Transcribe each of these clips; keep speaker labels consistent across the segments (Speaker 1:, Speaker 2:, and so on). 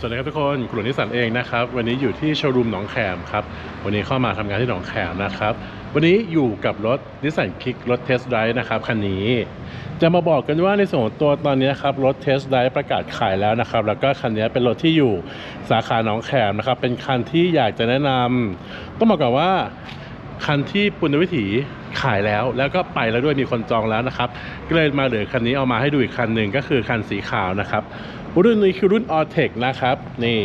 Speaker 1: สวัสดีครับทุกคนกลุ่มนิสันเองนะครับ วันนี้อยู่ที่โชว์รูมหนองแขมครับ วันนี้เข้ามาทำงานที่หนองแขมนะครับ วันนี้อยู่กับรถนิสสันคิกรถเทสไดร์นะครับคันนี้ จะมาบอกกันว่าในส่วนของตัวตอนนี้ครับรถเทสไดร์ประกาศขายแล้วนะครับ แล้วก็คันนี้เป็นรถที่อยู่สาขาหนองแขมนะครับ เป็นคันที่อยากจะแนะนำต้องบอกก่อนว่าคันที่ปุณณวิถีขายแล้วแล้วก็ไปแล้วด้วยมีคนจองแล้วนะครับก็เลยมาเหลือคันนี้เอามาให้ดูอีกคันหนึ่งก็คือคันสีขาวนะครับ รุ่นนี้คือรุ่น a l t e c นะครับ นี่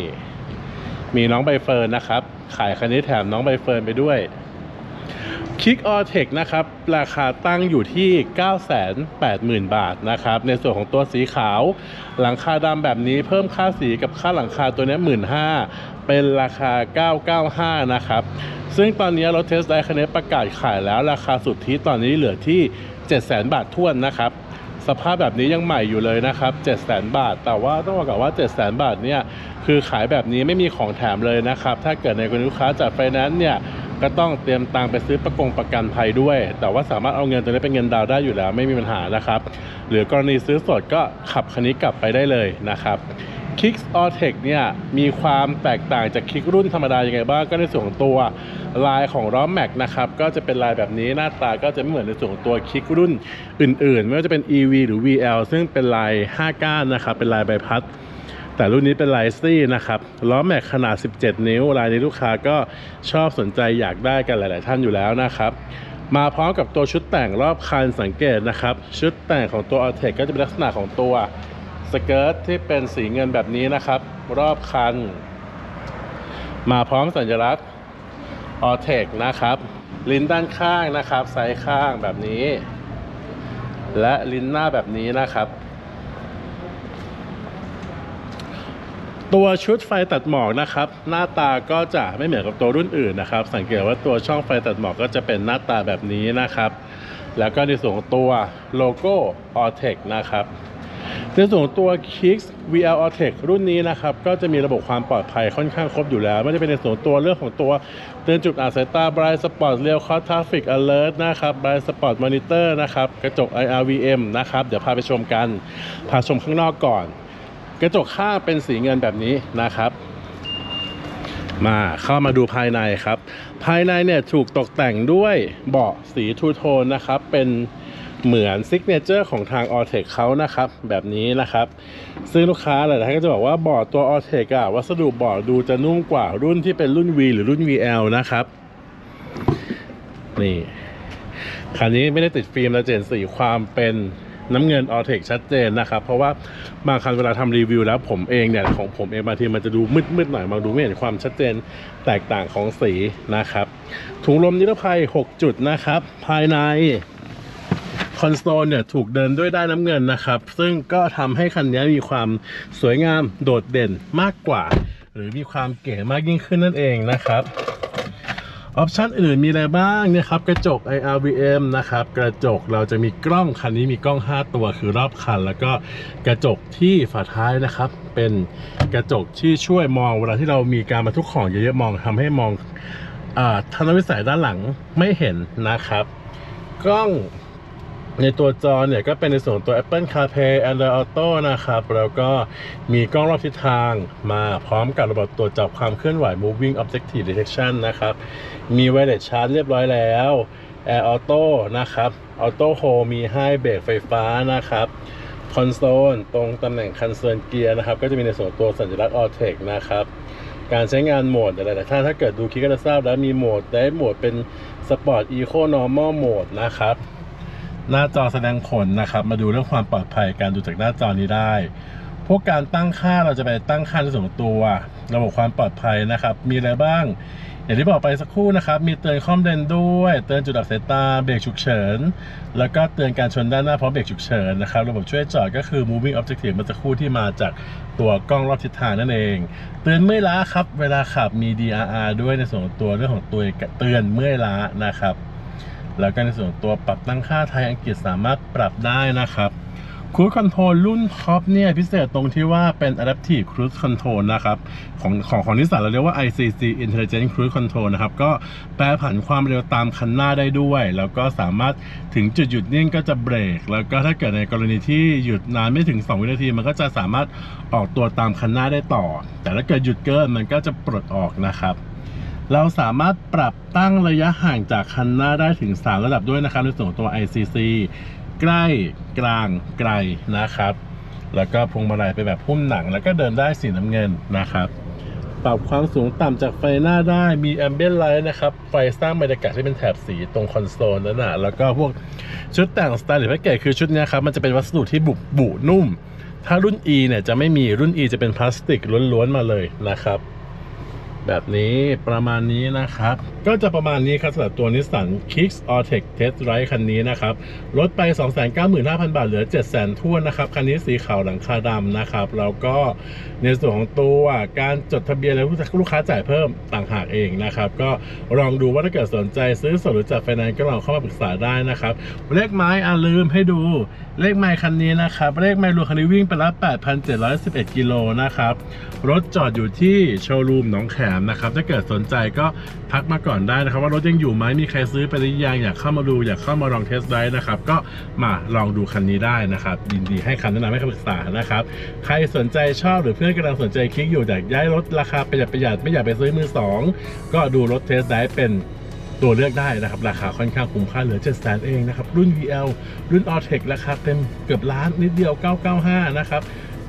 Speaker 1: มีน้องใบเฟิร์นนะครับ ขายคันนี้แถมน้องใบเฟิร์นไปด้วยคิกออเทคนะครับ ราคาตั้งอยู่ที่ 980,000 บาทนะครับ ในส่วนของตัวสีขาว หลังคาดำแบบนี้เพิ่มค่าสีกับค่าหลังคาตัวนี้ 15,000 เป็นราคา 995 นะครับ ซึ่งตอนนี้รถเทสไดคันนี้ประกาศขายแล้ว ราคาสุดทธิตอนนี้เหลือที่ 700,000 บาทท้วนนะครับ สภาพแบบนี้ยังใหม่อยู่เลยนะครับ 700,000 บาท แต่ว่าต้องบอกก่อนว่า 700,000 บาทเนี่ยคือขายแบบนี้ไม่มีของแถมเลยนะครับ ถ้าเกิดในกรณีลูกค้าจัดไฟแนนซ์เนี่ยก็ต้องเตรียมตังไปซื้อประกงประกันภัยด้วย แต่ว่าสามารถเอาเงินตัวนี้เป็นเงินดาวได้อยู่แล้วไม่มีปัญหานะครับ หรือกรณีซื้อสดก็ขับคันนี้กลับไปได้เลยนะครับ Kicks o t e c เนี่ยมีความแตกต่างจากคิกรุ่นธรรมดายังไงบ้างก็ในส่วนของตัวลายของล้อแม็กนะครับก็จะเป็นลายแบบนี้หน้าตาก็จะไม่เหมือนในส่วนของตัวคิกรุ่นอื่นๆ ไม่ว่าจะเป็น EV หรือ VL ซึ่งเป็นลาย 5 ก้านนะครับเป็นลายใบพัด แต่รุ่นนี้เป็นลายซี่นะครับล้อแม็กขนาด 17 นิ้ว ลายนี้ลูกค้าก็ชอบสนใจอยากได้กันหลาย ๆ ท่านอยู่แล้วนะครับมาพร้อมกับตัวชุดแต่งรอบคันสังเกตนะครับ ชุดแต่งของตัว a l t e c ก็จะเป็นลักษณะของตัว สเกิร์ตที่เป็นสีเงินแบบนี้นะครับ รอบคัน มาพร้อมสัญลักษณ์ a l t e c นะครับ ลิ้นด้านข้างนะครับไซส์ข้างแบบนี้ และลิ้นหน้าแบบนี้นะครับ ตัวชุดไฟตัดหมอกนะครับ หน้าตาก็จะไม่เหมือนกับตัวรุ่นอื่นนะครับ สังเกตว่าตัวช่องไฟตัดหมอกก็จะเป็นหน้าตาแบบนี้นะครับ แล้วก็ในส่วนของตัวโลโก้ a l t e c นะครับ ในส่วนของตัว Kicks VL a l t e c รุ่นนี้นะครับก็จะมีระบบความปลอดภัยค่อนข้างครบอยู่แล้ว ไม่ว่าจะเป็นในส่วนตัวเรื่องของตัวเตือนจุดอาสายตา Blind Spot Real Cause Traffic Alert นะครับ Blind Spot Monitor นะครับกระจก IRVM นะครับเดี๋ยวพาไปชมกัน พาชมข้างนอกก่อน กระจกข้างเป็นสีเงินแบบนี้นะครับมาเข้ามาดูภายในครับ ภายในเนี่ยถูกตกแต่งด้วยเบาะสีทูโทนนะครับเป็น เหมือนซิกเนเจอร์ของทาง a l t e c เขานะครับ แบบนี้นะครับ ซึ่งลูกค้าหลายท่านก็จะบอกว่าเบาะตัว a l t e c อะวัสดุเบาะดูจะนุ่มกว่ารุ่นที่เป็นรุ่น V หรือรุ่น VL นะครับ นี่คันนี้ไม่ได้ติดฟิล์มแล้วเจนสีความเป็นน้ำเงินออเทคชัดเจนนะครับ เพราะว่าบางคันเวลาทำรีวิวแล้วผมเองเนี่ย ของผมเองบางทีมันจะดูมืดๆหน่อยมองดูไม่เห็นความชัดเจนแตกต่างของสีนะครับ ถุงลมนิรภัย 6 จุดนะครับ ภายใน คอนโซลเนี่ยถูกเดินด้วยด้านน้ำเงินนะครับ ซึ่งก็ทำให้คันนี้มีความสวยงามโดดเด่นมากกว่า หรือมีความเก๋มากยิ่งขึ้นนั่นเองนะครับออปชันอื่นมีอะไรบ้างเนี่ยครับ กระจก IRVM นะครับ กระจกเราจะมีกล้องคันนี้มีกล้อง 5 ตัวคือรอบคัน แล้วก็กระจกที่ฝาท้ายนะครับ เป็นกระจกที่ช่วยมอง เวลาที่เรามีการบรรทุกของเยอะๆมองทำให้มองอทัศนวิสัยด้านหลังไม่เห็นนะครับ กล้อง ในตัวจอเนี่ยก็เป็นในส่วนตัว Apple CarPlay Android Auto นะครับ แล้วก็มีกล้องรอบทิศทางมาพร้อมกับระบบตรวจจับความเคลื่อนไหว Moving Objective Detection นะครับ มี Wireless Charge เรียบร้อยแล้ว Air Auto นะครับ Auto Hold มีให้เบรกไฟฟ้านะครับคอนโซลตรงตำแหน่งคันเซิร์นเกียร์นะครับ ก็จะมีในส่วนตัวสัญลักษณ์ a l t e c นะครับการใช้งานโหมดหลายๆท่านถ้าเกิดดูคลิปก็จะทราบแล้วมีโหมดได้โหมดเป็น Sport Eco Normal Mode นะครับ หน้าจอแสดงผลนะครับ มาดูเรื่องความปลอดภัยการดูจากหน้าจอนี้ได้ พวกการตั้งค่าเราจะไปตั้งค่าในส่วนของตัว ระบบความปลอดภัยนะครับ มีอะไรบ้าง อย่างที่บอกไปสักครู่นะครับ มีเตือนคอมเลนด้วย เตือนจุดอับสายตา เบรกฉุกเฉิน แล้วก็เตือนการชนด้านหน้าพร้อมเบรกฉุกเฉินนะครับ ระบบช่วยจอดก็คือ moving objective มื่อสักครู่ที่มาจากตัวกล้องรอบทิศทางนั่นเอง เตือนเมื่อยล้าครับ เวลาขับมี DRR ด้วยในส่วนของตัวเรื่องของตัวเตือนเมื่อยล้านะครับ แล้วก็ในส่วนตัวปรับตั้งค่าไทยอังกฤษสามารถปรับได้นะครับ Cruise Control รุ่นท็อปเนี่ยพิเศษตรงที่ว่าเป็น Adaptive Cruise Control นะครับ ของของของนิสสันเราเรียกว่า ICC Intelligent Cruise Control นะครับ ก็แปรผันความเร็วตามคันหน้าได้ด้วย แล้วก็สามารถถึงจุดหยุดนิ่งก็จะเบรก แล้วก็ถ้าเกิดในกรณีที่หยุดนานไม่ถึง 2 วินาที มันก็จะสามารถออกตัวตามคันหน้าได้ต่อ แต่ถ้าเกิดหยุดเกินมันก็จะปลดออกนะครับ เราสามารถปรับตั้งระยะห่างจากคันหน้าได้ถึง 3 ระดับด้วยนะครับในส่วนของตัว ICC ใกล้กลางไกลนะครับ แล้วก็พวงมาลัยเป็นแบบหุ้มหนัง แล้วก็เดินได้สีน้ำเงินนะครับ ปรับความสูงต่ำจากไฟหน้าได้มีแอมเบียนไลท์นะครับ ไฟสร้างบรรยากาศที่เป็นแถบสีตรงคอนโซลนั่นนะแล้วก็พวกชุดแต่งสไตล์หรือแพ็กเกจคือชุดนี้ครับมันจะเป็นวัสดุที่บุบุนุ่ม ถ้ารุ่น E เนี่ยจะไม่มีรุ่น E จะเป็นพลาสติกล้วนๆมาเลยนะครับ แบบนี้ประมาณนี้นะครับ ก็จะประมาณนี้ครับสำหรับตัวนิสสัน Kicks or Tech Test Ride คันนี้นะครับลดไป 295,000 บาทเหลือ 700,000ทั่วนนะครับ คันนี้สีขาวหลังคาดำนะครับ แล้วก็ในส่วนของตัวการจดทะเบียนแล้วลูกค้าจ่ายเพิ่มต่างหากเองนะครับ ก็ลองดูว่าถ้าเกิดสนใจซื้อสดหรือจัดไฟแนนซ์ก็ลองเข้ามาปรึกษาได้นะครับ เลขไม้อาลืมให้ดูเลขไม้คันนี้นะครับ เลขไม้รวมคันนี้วิ่งไปแล้ว8,711กิโลนะครับรถจอดอยู่ที่โชว์รูมหนองแขมนะครับถ้าเกิดสนใจก็ทักมาก่อนได้นะครับ ว่ารถยังอยู่ไหมมีใครซื้อไปหรือยังอยากเข้ามาดูอยากเข้ามาลองเทสไดรฟ์นะครับ ก็มาลองดูคันนี้ได้นะครับยินดีให้คำแนะนำให้คำปรึกษานะครับ ใครสนใจชอบหรือเพื่อนกำลังสนใจคลิกอยู่อยากย้ายรถราคาประหยัดประหยัดไม่อยากไปซื้อมือสองก็ดูรถเทสไดรฟ์เป็นตัวเลือกได้นะครับ ราคาค่อนข้างคุ้มค่าเหลือ7 0 0 0 0เองนะครับรุ่น VL รุ่น a l t e c ราคาเต็มเกือบล้านนิดเดียว 995 นะครับ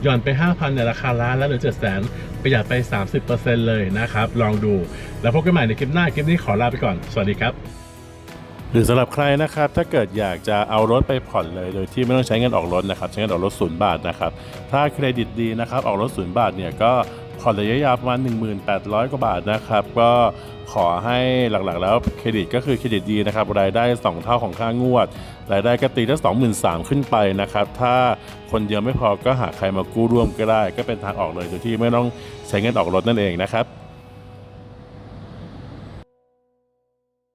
Speaker 1: หย่อนไป 5,000ในราคาล้านแล้วเหลือ7 0 0 0 0ประหยัดไป 30%เลยนะครับ ลองดู แล้วพบกันใหม่ในคลิปหน้า คลิปนี้ขอลาไปก่อน สวัสดีครับ หรือสำหรับใครนะครับ ถ้าเกิดอยากจะเอารถไปผ่อนเลย โดยที่ไม่ต้องใช้เงินออกรถนะครับ ใช้เงินออกรถศูนย์บาทนะครับ ถ้าเครดิตดีนะครับ ออกรถศูนย์บาทเนี่ยก็ ผ่อนระยะยาวประมาณ 1800 กว่าบาทนะครับ ก็ขอให้หลักๆ แล้วเครดิตก็คือเครดิตดีนะครับรายได้ 2 เท่าของค่างวด รายได้ก็ตีได้23,000 ขึ้นไปนะครับ ถ้าคนเดียวไม่พอก็หาใครมากู้ร่วมก็ได้ ก็เป็นทางออกเลยโดยที่ไม่ต้องใช้เงินออกรถนั่นเองนะครับ